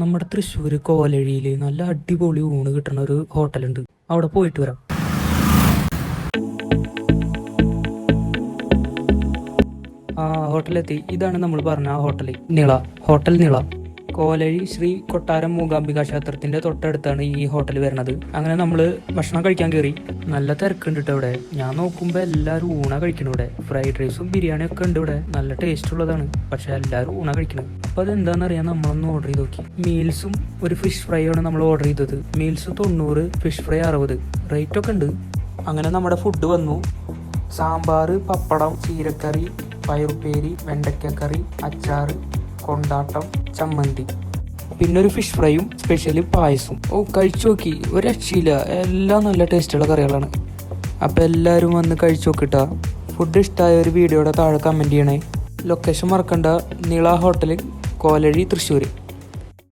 നമ്മുടെ തൃശ്ശൂർ കോലഴിയിൽ നല്ല അടിപൊളി ഊണ് കിട്ടുന്ന ഒരു ഹോട്ടലുണ്ട്. അവിടെ പോയിട്ട് വരാം. ആ ഹോട്ടലെത്തി ഇതാണ് നമ്മൾ പറഞ്ഞ ആ ഹോട്ടൽ നിള. ഹോട്ടൽ നിള. കോലഴി ശ്രീ കൊട്ടാരം മൂകാംബിക ക്ഷേത്രത്തിന്റെ തൊട്ടടുത്താണ് ഈ ഹോട്ടൽ വരുന്നത്. അങ്ങനെ നമ്മൾ ഭക്ഷണം കഴിക്കാൻ കയറി നല്ല തിരക്കുണ്ട് ഇവിടെ. ഞാൻ നോക്കുമ്പോൾ എല്ലാരും ഊണ കഴിക്കണം ഇവിടെ. ഫ്രൈഡ് റൈസും ബിരിയാണിയും ഒക്കെ ഉണ്ട് ഇവിടെ. നല്ല ടേസ്റ്റ് ഉള്ളതാണ്. പക്ഷെ എല്ലാരും ഊണ കഴിക്കണം അപ്പോൾ അതെന്താന്ന് അറിയാൻ നമ്മളൊന്ന് ഓർഡർ ചെയ്ത് നോക്കി. മീൽസും ഒരു ഫിഷ് ഫ്രൈയാണ് നമ്മൾ ഓർഡർ ചെയ്തത്. മീൽസ് തൊണ്ണൂറ് ഫിഷ് ഫ്രൈ അറുപത്. റേറ്റ് ഒക്കെ ഉണ്ട്. അങ്ങനെ നമ്മുടെ ഫുഡ് വന്നു. സാമ്പാർ പപ്പടം ചീരക്കറി പയറുപ്പേരി വെണ്ടയ്ക്കക്കറി അച്ചാർ കൊണ്ടാട്ടം ചമ്മന്തി. പിന്നെ ഒരു ഫിഷ് ഫ്രൈയും സ്പെഷ്യലി പായസം ഓ കഴിച്ചു നോക്കി. ഒരു രക്ഷയില്ല എല്ലാം നല്ല ടേസ്റ്റുള്ള കറികളാണ്. അപ്പോൾ എല്ലാവരും വന്ന് കഴിച്ചു നോക്കിട്ടാ ഫുഡ് ഇഷ്ടമായ ഒരു വീഡിയോയുടെ താഴെ കമന്റ് ചെയ്യണേ. ലൊക്കേഷൻ മറക്കണ്ട. നീള ഹോട്ടൽ കോലഴി തൃശ്ശൂർ